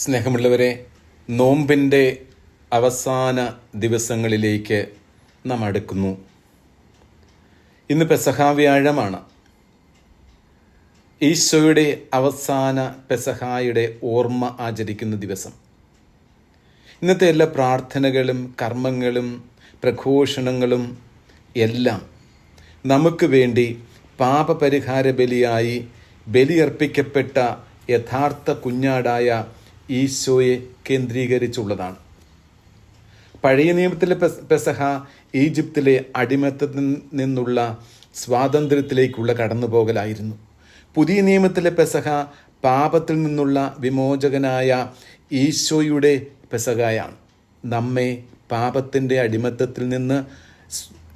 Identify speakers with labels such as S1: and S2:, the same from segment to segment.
S1: സ്നേഹമുള്ളവരെ നോമ്പിന്റെ അവസാന ദിവസങ്ങളിലേക്ക് നാം അടുക്കുന്നു. ഇന്ന് പെസഹാവ്യാഴമാണ് ഈശോയുടെ അവസാന പെസഹായുടെ ഓർമ്മ ആചരിക്കുന്ന ദിവസം. ഇന്നത്തെ എല്ലാ പ്രാർത്ഥനകളും കർമ്മങ്ങളും പ്രഘോഷണങ്ങളും എല്ലാം നമുക്ക് വേണ്ടി പാപപരിഹാര ബലിയായി ബലിയർപ്പിക്കപ്പെട്ട യഥാർത്ഥ കുഞ്ഞാടായ ഈശോയെ കേന്ദ്രീകരിച്ചുള്ളതാണ്. പഴയ നിയമത്തിലെ പെസഹ ഈജിപ്തിലെ അടിമത്തത്തിൽ നിന്നുള്ള സ്വാതന്ത്ര്യത്തിലേക്കുള്ള കടന്നുപോകലായിരുന്നു. പുതിയ നിയമത്തിലെ പെസഹ പാപത്തിൽ നിന്നുള്ള വിമോചകനായ ഈശോയുടെ പെസഹയാണ് നമ്മെ പാപത്തിന്റെ അടിമത്തത്തിൽ നിന്ന്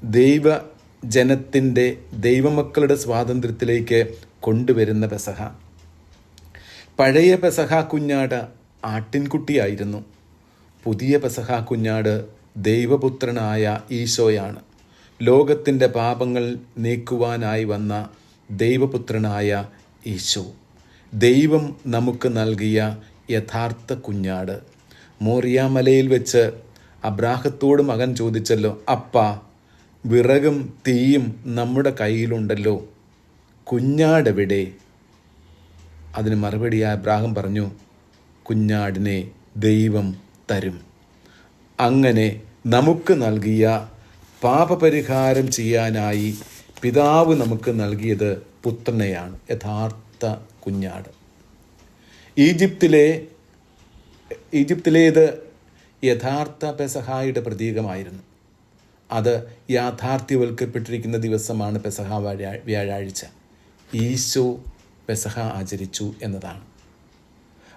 S1: ദൈവ ജനത്തിന്റെ ദൈവമക്കളുടെ സ്വാതന്ത്ര്യത്തിലേക്ക് കൊണ്ടുവരുന്ന പെസഹ. പഴയ പെസഹ കുഞ്ഞാട് ആട്ടിൻകുട്ടിയായിരുന്നു. പുതിയ പെസഹ കുഞ്ഞാട് ദൈവപുത്രനായ ഈശോയാണ്. ലോകത്തിന്റെ പാപങ്ങൾ നീക്കുവാനായി വന്ന ദൈവപുത്രനായ ഈശോ. ദൈവം നമുക്ക് നൽകിയ യഥാർത്ഥ കുഞ്ഞാട്. മോറിയാമലയിൽ വെച്ച് അബ്രാഹത്തോട് മകൻ ചോദിച്ചല്ലോ അപ്പ വിറകും തീയും നമ്മുടെ കയ്യിലുണ്ടല്ലോ. കുഞ്ഞാടെവിടെ? അതിന് മറുപടിയായി അബ്രാഹം പറഞ്ഞു കുഞ്ഞാടിനെ ദൈവം തരും. അങ്ങനെ നമുക്ക് നൽകിയ പാപപരിഹാരം ചെയ്യാനായി പിതാവ് നമുക്ക് നൽകിയത് പുത്രനെയാണ് യഥാർത്ഥ കുഞ്ഞാട്. ഈജിപ്തിലെ ഈജിപ്തിലേത് യഥാർത്ഥ പെസഹായുടെ പ്രതീകമായിരുന്നു. അത് യാഥാർത്ഥ്യവൽക്കപ്പെട്ടിരിക്കുന്ന ദിവസമാണ് പെസഹ വ്യാഴാ- വ്യാഴാഴ്ച. ഈശോ പെസഹ ആചരിച്ചു എന്നതാണ്.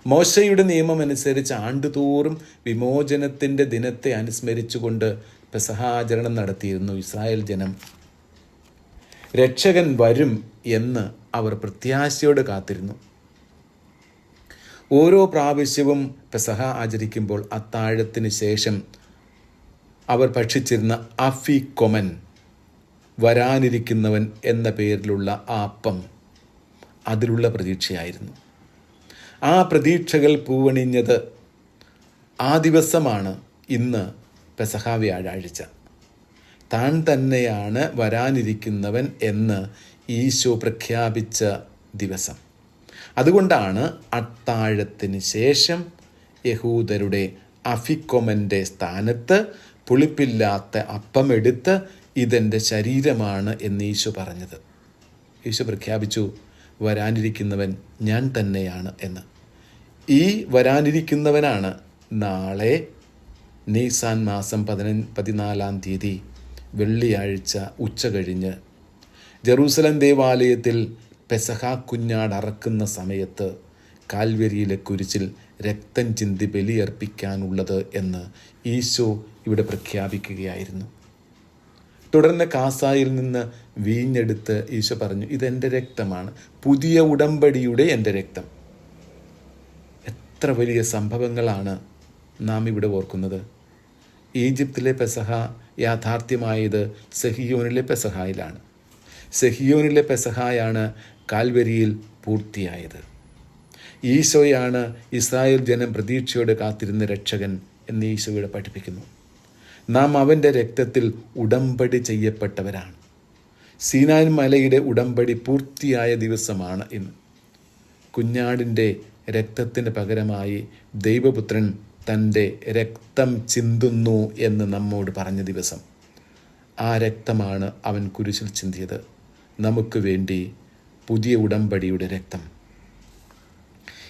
S1: മോശയുടെ നിയമം അനുസരിച്ച് ആണ്ടുതോറും വിമോചനത്തിന്റെ ദിനത്തെ അനുസ്മരിച്ചുകൊണ്ട് പെസഹാചരണം നടത്തിയിരുന്നു ഇസ്രായേൽ ജനം. രക്ഷകൻ വരും എന്ന് അവർ പ്രത്യാശയോട് കാത്തിരുന്നു. ഓരോ പ്രാവശ്യവും പെസഹ ആചരിക്കുമ്പോൾ അത്താഴത്തിന് ശേഷം അവർ ഭക്ഷിച്ചിരുന്ന അഫി കൊമൻ വരാനിരിക്കുന്നവൻ എന്ന പേരിലുള്ള ആപ്പം അതിലുള്ള പ്രതീക്ഷയായിരുന്നു. ആ പ്രതീക്ഷകൾ പൂവണിഞ്ഞത് ആ ദിവസമാണ് ഇന്ന് പെസഹ വ്യാഴാഴ്ച. താൻ തന്നെയാണ് വരാനിരിക്കുന്നവൻ എന്ന് ഈശോ പ്രഖ്യാപിച്ച ദിവസം. അതുകൊണ്ടാണ് അത്താഴത്തിന് ശേഷം യഹൂദരുടെ അഫിക്കൊമന്റെ സ്ഥാനത്ത് പുളിപ്പില്ലാത്ത അപ്പമെടുത്ത് ഇതെന്റെ ശരീരമാണ് എന്ന് ഈശോ പറഞ്ഞത്. ഈശോ പ്രഖ്യാപിച്ചു വരാനിരിക്കുന്നവൻ ഞാൻ തന്നെയാണ് എന്ന്. ഈ വരാനിരിക്കുന്നവനാണ് നാളെ നീസാൻ മാസം പതിന പതിനാലാം തീയതി വെള്ളിയാഴ്ച ഉച്ച കഴിഞ്ഞ് ജെറൂസലം ദേവാലയത്തിൽ പെസഹ കുഞ്ഞാട് അറക്കുന്ന സമയത്ത് കാൽവരിയിലെ കുരിശിൽ രക്തം ചിന്തി ബലിയർപ്പിക്കാനുള്ളത് എന്ന് ഈശോ ഇവിടെ പ്രഖ്യാപിക്കുകയായിരുന്നു. തുടർന്ന് കാസായിൽ നിന്ന് വീഞ്ഞെടുത്ത് ഈശോ പറഞ്ഞു ഇതെന്റെ രക്തമാണ്. പുതിയ ഉടമ്പടിയുടെ എന്റെ രക്തം. എത്ര വലിയ സംഭവങ്ങളാണ് നാം ഇവിടെ ഓർക്കുന്നത്. ഈജിപ്തിലെ പെസഹ യാഥാർത്ഥ്യമായത് സെഹിയോനിലെ പെസഹായിലാണ്. സെഹിയോനിലെ പെസഹായാണ് കാൽവരിയിൽ പൂർത്തിയായത്. ഈശോയാണ് ഇസ്രായേൽ ജനം പ്രതീക്ഷയോടെ കാത്തിരുന്ന രക്ഷകൻ എന്ന് ഈശോയുടെ പഠിപ്പിക്കുന്നു. നാം അവന്റെ രക്തത്തിൽ ഉടമ്പടി ചെയ്യപ്പെട്ടവരാണ്. സീനാൻ മലയുടെ ഉടമ്പടി പൂർത്തിയായ ദിവസമാണ് ഇന്ന്. കുഞ്ഞാടിന്റെ രക്തത്തിന് പകരമായി ദൈവപുത്രൻ തന്റെ രക്തം ചിന്തുന്നു എന്ന് നമ്മോട് പറഞ്ഞ ദിവസം. ആ രക്തമാണ് അവൻ കുരിശിൽ ചിന്തിയത്. നമുക്ക് വേണ്ടി പുതിയ ഉടമ്പടിയുടെ രക്തം.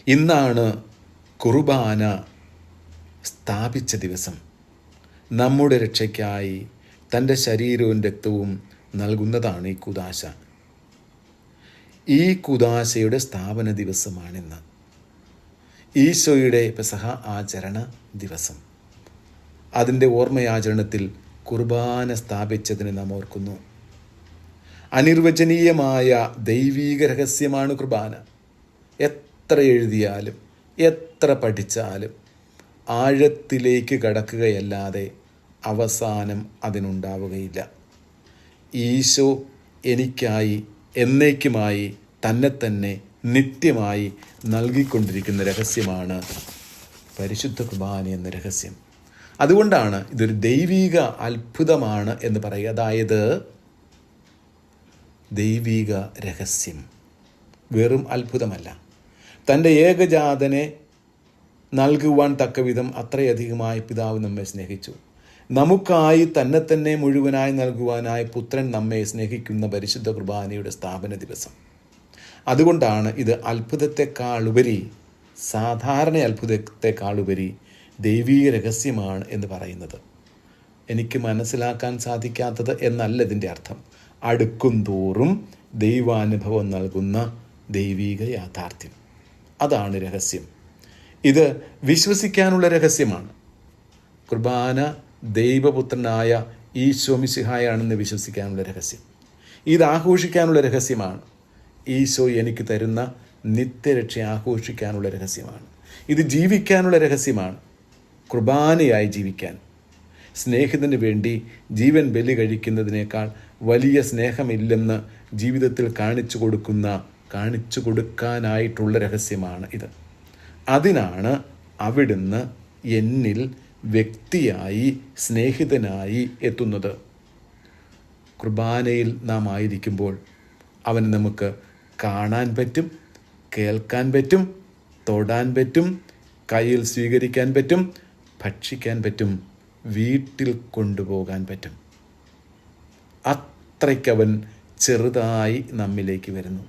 S1: ഇന്നാണ് കുർബാന സ്ഥാപിച്ച ദിവസം. നമ്മുടെ രക്ഷയ്ക്കായി തന്റെ ശരീരവും രക്തവും നൽകുന്നതാണ് ഈ കുദാശ. ഈ കുദാശയുടെ സ്ഥാപന ദിവസമാണിന്ന്. ഈശോയുടെ പെസഹ ആചരണ ദിവസം. അതിന്റെ ഓർമ്മയാചരണത്തിൽ കുർബാന സ്ഥാപിച്ചതിന് നാം ഓർക്കുന്നു. അനിർവചനീയമായ ദൈവീക രഹസ്യമാണ് കുർബാന. എത്ര എഴുതിയാലും എത്ര പഠിച്ചാലും ആഴത്തിലേക്ക് കടക്കുകയല്ലാതെ അവസാനം അതിനുണ്ടാവുകയില്ല. ഈശോ എനിക്കായി എന്നേക്കുമായി തന്നെ തന്നെ നിത്യമായി നൽകിക്കൊണ്ടിരിക്കുന്ന രഹസ്യമാണ് പരിശുദ്ധ കുർബാന എന്ന രഹസ്യം. അതുകൊണ്ടാണ് ഇതൊരു ദൈവീക അത്ഭുതമാണ് എന്ന് പറയുക. അതായത് ദൈവീക രഹസ്യം വെറും അത്ഭുതമല്ല. തന്റെ ഏകജാതനെ നൽകുവാൻ തക്കവിധം അത്രയധികമായി പിതാവ് നമ്മെ സ്നേഹിച്ചു. നമുക്കായി തന്നെ തന്നെ മുഴുവനായി നൽകുവാനായി പുത്രൻ നമ്മെ സ്നേഹിക്കുന്ന പരിശുദ്ധ കുർബാനയുടെ സ്ഥാപന ദിവസം. അതുകൊണ്ടാണ് ഇത് അത്ഭുതത്തെക്കാളുപരി സാധാരണ അത്ഭുതത്തെക്കാളുപരി ദൈവീക രഹസ്യമാണ് എന്ന് പറയുന്നത്. എനിക്ക് മനസ്സിലാക്കാൻ സാധിക്കാത്തത് എന്നല്ല ഇതിന്റെ അർത്ഥം. അടുക്കും തോറും ദൈവാനുഭവം നൽകുന്ന ദൈവീക യാഥാർത്ഥ്യം. അതാണ് രഹസ്യം. ഇത് വിശ്വസിക്കാനുള്ള രഹസ്യമാണ്. കുർബാന ദൈവപുത്രനായ ഈശോ മിശിഹായാണെന്ന് വിശ്വസിക്കാനുള്ള രഹസ്യം. ഇത് ആഘോഷിക്കാനുള്ള രഹസ്യമാണ്. ഈശോ എനിക്ക് തരുന്ന നിത്യരക്ഷ ആഘോഷിക്കാനുള്ള രഹസ്യമാണ്. ഇത് ജീവിക്കാനുള്ള രഹസ്യമാണ്. കുർബാനയായി ജീവിക്കാൻ. സ്നേഹത്തിന് വേണ്ടി ജീവൻ ബലി കഴിക്കുന്നതിനേക്കാൾ വലിയ സ്നേഹമില്ലെന്ന് ജീവിതത്തിൽ കാണിച്ചു കൊടുക്കുന്ന കാണിച്ചു കൊടുക്കാനായിട്ടുള്ള രഹസ്യമാണ് ഇത്. അതിനാണ് അവിടുന്ന് എന്നിൽ വ്യക്തിയായി സ്നേഹിതനായി എത്തുന്നത്. കുർബാനയിൽ നാം ആയിരിക്കുമ്പോൾ അവന് നമുക്ക് കാണാൻ പറ്റും കേൾക്കാൻ പറ്റും തൊടാൻ പറ്റും കയ്യിൽ സ്വീകരിക്കാൻ പറ്റും ഭക്ഷിക്കാൻ പറ്റും വീട്ടിൽ കൊണ്ടുപോകാൻ പറ്റും. അത്രയ്ക്കവൻ ചെറുതായി നമ്മിലേക്ക് വരുന്നു.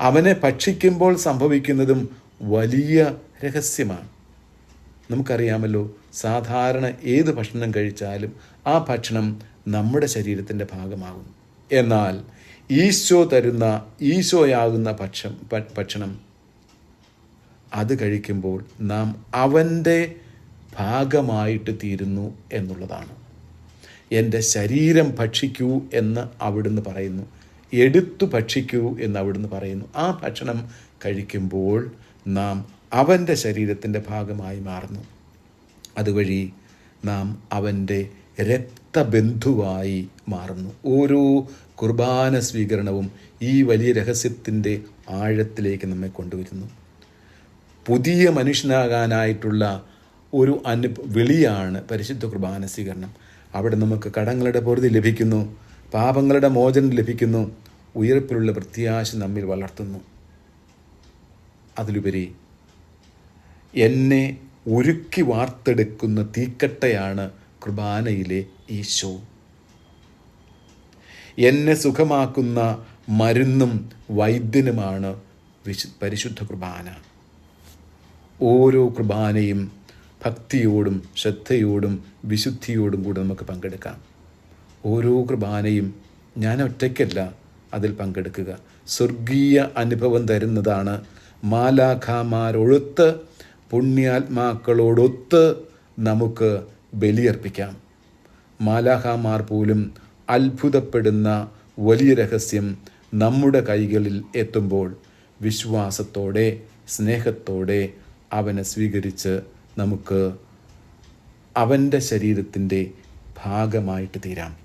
S1: അവനെ ഭക്ഷിക്കുമ്പോൾ സംഭവിക്കുന്നതും വലിയ രഹസ്യമാണ്. നമുക്കറിയാമല്ലോ സാധാരണ ഏത് ഭക്ഷണം കഴിച്ചാലും ആ ഭക്ഷണം നമ്മുടെ ശരീരത്തിന്റെ ഭാഗമാകും എന്നാൽ ഈശോ തരുന്ന ഈശോയാകുന്ന ഭക്ഷം ഭക്ഷണം അത് കഴിക്കുമ്പോൾ നാം അവന്റെ ഭാഗമായിട്ട് തീരുന്നു എന്നുള്ളതാണ്. എന്റെ ശരീരം ഭക്ഷിക്കൂ എന്ന് അവിടുന്ന് പറയുന്നു. എടുത്തു ഭക്ഷിക്കൂ എന്ന് അവിടുന്ന് പറയുന്നു. ആ ഭക്ഷണം കഴിക്കുമ്പോൾ നാം അവന്റെ ശരീരത്തിന്റെ ഭാഗമായി മാറുന്നു. അതുവഴി നാം അവന്റെ രക്തബന്ധുവായി മാറുന്നു. ഓരോ കുർബാന സ്വീകരണവും ഈ വലിയ രഹസ്യത്തിന്റെ ആഴത്തിലേക്ക് നമ്മെ കൊണ്ടുവരുന്നു. പുതിയ മനുഷ്യനാകാനായിട്ടുള്ള ഒരു അനു വിളിയാണ് പരിശുദ്ധ കുർബാന സ്വീകരണം. അവിടെ നമുക്ക് കടങ്ങളുടെ പൊറുതി ലഭിക്കുന്നു പാപങ്ങളുടെ മോചനം ലഭിക്കുന്നു ഉയർപ്പിലുള്ള പ്രത്യാശ നമ്മിൽ വളർത്തുന്നു. അതിലുപരി എന്നെ ഉരുക്കി വാർത്തെടുക്കുന്ന തീക്കട്ടയാണ് കുർബാനയിലെ ഈശോ. എന്നെ സുഖമാക്കുന്ന മരുന്നും വൈദ്യനുമാണ് വിശു പരിശുദ്ധ കുർബാന. ഓരോ കുർബാനയും ഭക്തിയോടും ശ്രദ്ധയോടും വിശുദ്ധിയോടും കൂടെ നമുക്ക് പങ്കെടുക്കാം. ഓരോ കുർബാനയും ഞാൻ ഒറ്റയ്ക്കല്ല അതിൽ പങ്കെടുക്കുക. സ്വർഗീയ അനുഭവം തരുന്നതാണ് മാലാഖാമാരൊഴുത്ത് പുണ്യാത്മാക്കളോടൊത്ത് നമുക്ക് ബലിയർപ്പിക്കാം. മാലാഖാമാർ പോലും അത്ഭുതപ്പെടുന്ന വലിയ രഹസ്യം നമ്മുടെ കൈകളിൽ എത്തുമ്പോൾ വിശ്വാസത്തോടെ സ്നേഹത്തോടെ അവനെ സ്വീകരിച്ച് നമുക്ക് അവന്റെ ശരീരത്തിന്റെ ഭാഗമായിട്ട് തീരാം.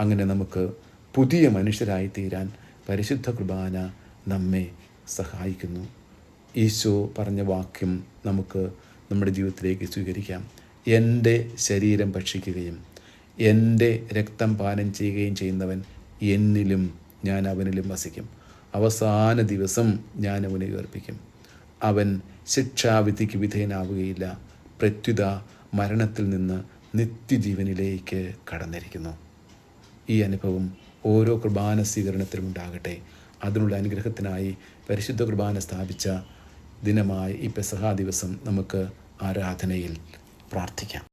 S1: അങ്ങനെ നമുക്ക് പുതിയ മനുഷ്യരായി തീരാൻ പരിശുദ്ധ കുർബാന നമ്മെ സഹായിക്കുന്നു. ഈശോ പറഞ്ഞ വാക്യം നമുക്ക് നമ്മുടെ ജീവിതത്തിലേക്ക് സ്വീകരിക്കാം. എന്റെ ശരീരം ഭക്ഷിക്കുകയും എന്റെ രക്തം പാനം ചെയ്യുകയും ചെയ്യുന്നവൻ എന്നിലും ഞാൻ അവനിലും വസിക്കും. അവസാന ദിവസം ഞാൻ അവനെ ഉയർപ്പിക്കും അവൻ ശിക്ഷാവിധിക്ക് വിധേയനാവുകയില്ല. പ്രത്യുത മരണത്തിൽ നിന്ന് നിത്യജീവനിലേക്ക് കടന്നിരിക്കുന്നു. ഈ അനുഭവം ഓരോ കുർബാന സ്വീകരണത്തിലും ഉണ്ടാകട്ടെ. അതിനുള്ള അനുഗ്രഹത്തിനായി പരിശുദ്ധ കുർബാന സ്ഥാപിച്ച ദിനമായി ഈ പെസഹാ ദിവസം നമുക്ക് ആരാധനയിൽ പ്രാർത്ഥിക്കാം.